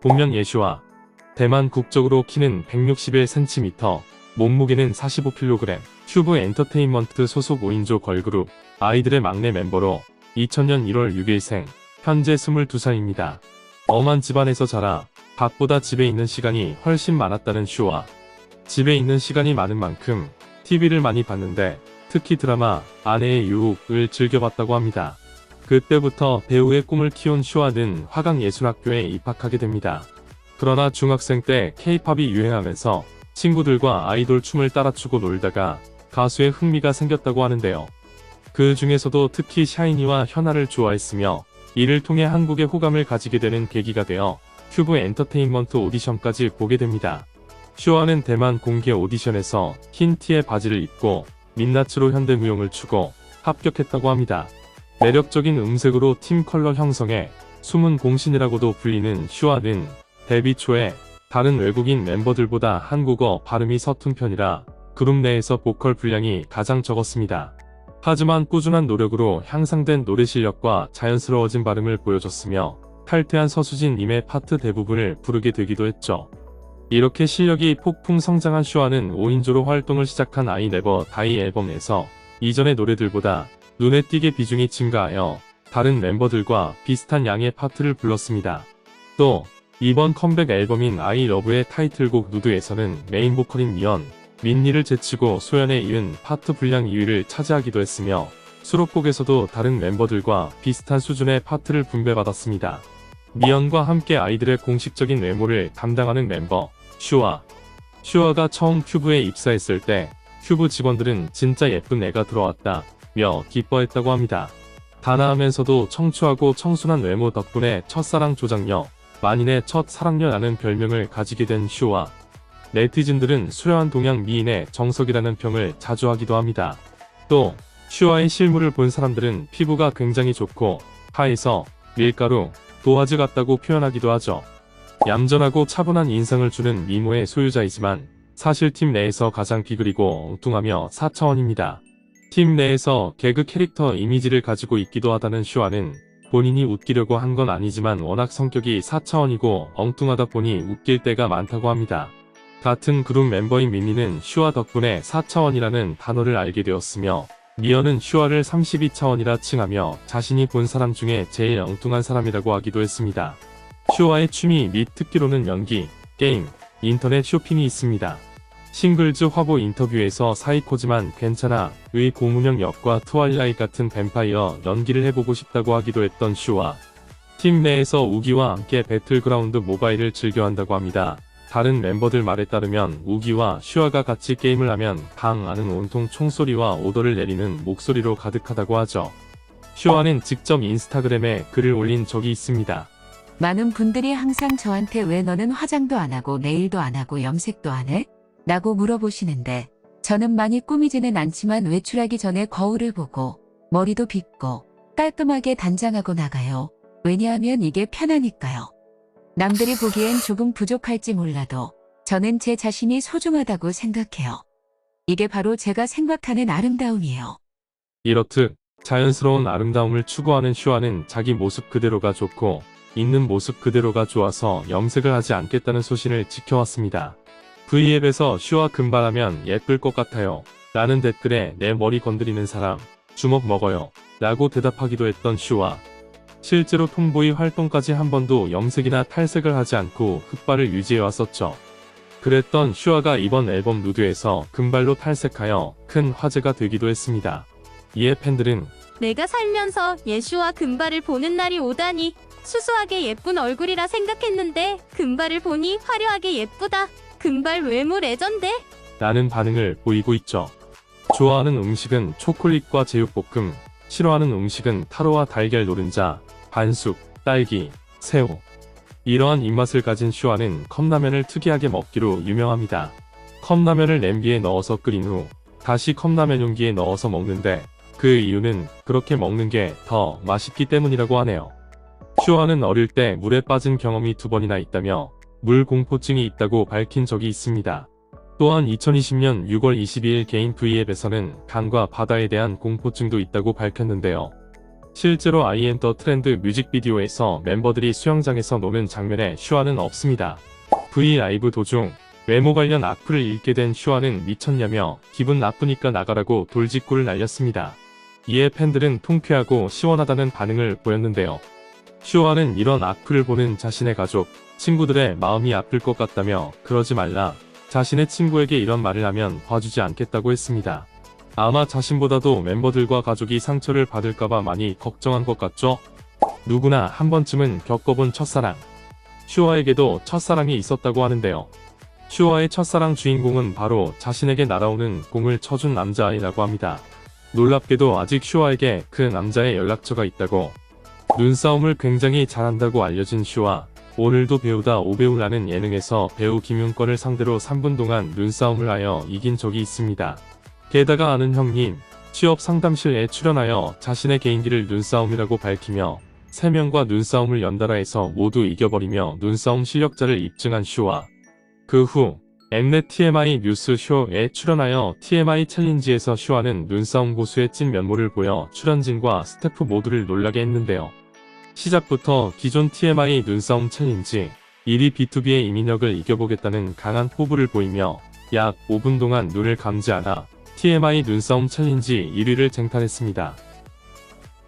본명 예슈와 대만 국적으로 키는 161cm, 몸무게는 45kg, 큐브 엔터테인먼트 소속 5인조 걸그룹 아이들의 막내 멤버로 2000년 1월 6일생, 현재 22살입니다. 엄한 집안에서 자라 밥보다 집에 있는 시간이 훨씬 많았다는 슈와 집에 있는 시간이 많은 만큼 TV를 많이 봤는데 특히 드라마 아내의 유혹을 즐겨봤다고 합니다. 그때부터 배우의 꿈을 키운 슈아는 화강예술학교에 입학하게 됩니다. 그러나 중학생 때 케이팝이 유행하면서 친구들과 아이돌 춤을 따라 추고 놀다가 가수의 흥미가 생겼다고 하는데요. 그 중에서도 특히 샤이니와 현아를 좋아했으며 이를 통해 한국의 호감을 가지게 되는 계기가 되어 큐브 엔터테인먼트 오디션까지 보게 됩니다. 슈아는 대만 공개 오디션에서 흰 티에 바지를 입고 민낯으로 현대무용을 추고 합격했다고 합니다. 매력적인 음색으로 팀 컬러 형성에 숨은 공신이라고도 불리는 슈아는 데뷔 초에 다른 외국인 멤버들보다 한국어 발음이 서툰 편이라 그룹 내에서 보컬 분량이 가장 적었습니다. 하지만 꾸준한 노력으로 향상된 노래 실력과 자연스러워진 발음을 보여줬으며 탈퇴한 서수진님의 파트 대부분을 부르게 되기도 했죠. 이렇게 실력이 폭풍 성장한 슈아는 5인조로 활동을 시작한 아이 네버 다이 앨범에서 이전의 노래들보다 눈에 띄게 비중이 증가하여 다른 멤버들과 비슷한 양의 파트를 불렀습니다. 또 이번 컴백 앨범인 아이 러브의 타이틀곡 누드에서는 메인 보컬인 미연, 민니를 제치고 소연에 이은 파트 분량 2위를 차지하기도 했으며 수록곡에서도 다른 멤버들과 비슷한 수준의 파트를 분배받았습니다. 미연과 함께 아이들의 공식적인 외모를 담당하는 멤버 슈아 슈아가 처음 큐브에 입사했을 때 큐브 직원들은 진짜 예쁜 애가 들어왔다 며 기뻐했다고 합니다. 단아하면서도 청초하고 청순한 외모 덕분에 첫사랑 조장녀 만인의 첫 사랑녀라는 별명을 가지게 된 슈아 네티즌들은 수려한 동양 미인의 정석이라는 평을 자주 하기도 합니다. 또 슈아의 실물을 본 사람들은 피부가 굉장히 좋고 하에서 밀가루, 도화지 같다고 표현하기도 하죠. 얌전하고 차분한 인상을 주는 미모의 소유자이지만 사실 팀 내에서 가장 비그리고 엉뚱하며 4차원입니다. 팀 내에서 개그 캐릭터 이미지를 가지고 있기도 하다는 슈아는 본인이 웃기려고 한 건 아니지만 워낙 성격이 4차원이고 엉뚱하다 보니 웃길 때가 많다고 합니다. 같은 그룹 멤버인 민니는 슈아 덕분에 4차원이라는 단어를 알게 되었으며 미연은 슈아를 32차원이라 칭하며 자신이 본 사람 중에 제일 엉뚱한 사람이라고 하기도 했습니다. 슈아의 취미 및 특기로는 연기, 게임, 인터넷 쇼핑이 있습니다. 싱글즈 화보 인터뷰에서 사이코지만 괜찮아 의 고문형 역과 트와일라이 같은 뱀파이어 연기를 해보고 싶다고 하기도 했던 슈아. 팀 내에서 우기와 함께 배틀그라운드 모바일을 즐겨한다고 합니다. 다른 멤버들 말에 따르면 우기와 슈아가 같이 게임을 하면 방 안은 온통 총소리와 오더를 내리는 목소리로 가득하다고 하죠. 슈아는 직접 인스타그램에 글을 올린 적이 있습니다. 많은 분들이 항상 저한테 왜 너는 화장도 안 하고 네일도 안 하고 염색도 안 해? 라고 물어보시는데 저는 많이 꾸미지는 않지만 외출하기 전에 거울을 보고 머리도 빗고 깔끔하게 단장하고 나가요. 왜냐하면 이게 편하니까요. 남들이 보기엔 조금 부족할지 몰라도 저는 제 자신이 소중하다고 생각해요. 이게 바로 제가 생각하는 아름다움이에요. 이렇듯 자연스러운 아름다움을 추구하는 슈아는 자기 모습 그대로가 좋고 있는 모습 그대로가 좋아서 염색을 하지 않겠다는 소신을 지켜왔습니다. V앱에서 슈아 금발하면 예쁠 것 같아요. 라는 댓글에 내 머리 건드리는 사람 주먹 먹어요. 라고 대답하기도 했던 슈아. 실제로 톰보이 활동까지 한 번도 염색이나 탈색을 하지 않고 흑발을 유지해 왔었죠. 그랬던 슈아가 이번 앨범 누드에서 금발로 탈색하여 큰 화제가 되기도 했습니다. 이에 팬들은 내가 살면서 예슈와 금발을 보는 날이 오다니 수수하게 예쁜 얼굴이라 생각했는데 금발을 보니 화려하게 예쁘다. 금발 외모 레전드. 라는 반응을 보이고 있죠. 좋아하는 음식은 초콜릿과 제육볶음, 싫어하는 음식은 타로와 달걀 노른자, 반숙, 딸기, 새우. 이러한 입맛을 가진 슈아는 컵라면을 특이하게 먹기로 유명합니다. 컵라면을 냄비에 넣어서 끓인 후 다시 컵라면 용기에 넣어서 먹는데 그 이유는 그렇게 먹는 게 더 맛있기 때문이라고 하네요. 슈아는 어릴 때 물에 빠진 경험이 두 번이나 있다며 물 공포증이 있다고 밝힌 적이 있습니다. 또한 2020년 6월 22일 개인 V앱에서는 강과 바다에 대한 공포증도 있다고 밝혔는데요. 실제로 아이엔 더 트렌드 뮤직비디오에서 멤버들이 수영장에서 노는 장면에 슈아는 없습니다. V 라이브 도중 외모 관련 악플을 읽게 된 슈아는 미쳤냐며 기분 나쁘니까 나가라고 돌직구를 날렸습니다. 이에 팬들은 통쾌하고 시원하다는 반응을 보였는데요. 슈아는 이런 악플을 보는 자신의 가족, 친구들의 마음이 아플 것 같다며 그러지 말라. 자신의 친구에게 이런 말을 하면 봐주지 않겠다고 했습니다. 아마 자신보다도 멤버들과 가족이 상처를 받을까봐 많이 걱정한 것 같죠? 누구나 한 번쯤은 겪어본 첫사랑. 슈아에게도 첫사랑이 있었다고 하는데요. 슈아의 첫사랑 주인공은 바로 자신에게 날아오는 공을 쳐준 남자아이라고 합니다. 놀랍게도 아직 슈아에게 그 남자의 연락처가 있다고. 눈싸움을 굉장히 잘한다고 알려진 슈아. 오늘도 배우다 오배우라는 예능에서 배우 김윤권을 상대로 3분 동안 눈싸움을 하여 이긴 적이 있습니다. 게다가 아는 형님, 취업 상담실에 출연하여 자신의 개인기를 눈싸움이라고 밝히며 3명과 눈싸움을 연달아 해서 모두 이겨버리며 눈싸움 실력자를 입증한 슈아. 그 후, 엠넷 TMI 뉴스 쇼에 출연하여 TMI 챌린지에서 슈아는 눈싸움 고수의 찐 면모를 보여 출연진과 스태프 모두를 놀라게 했는데요. 시작부터 기존 TMI 눈싸움 챌린지 1위 B2B의 이민혁을 이겨보겠다는 강한 포부를 보이며 약 5분 동안 눈을 감지 않아 TMI 눈싸움 챌린지 1위를 쟁탈했습니다.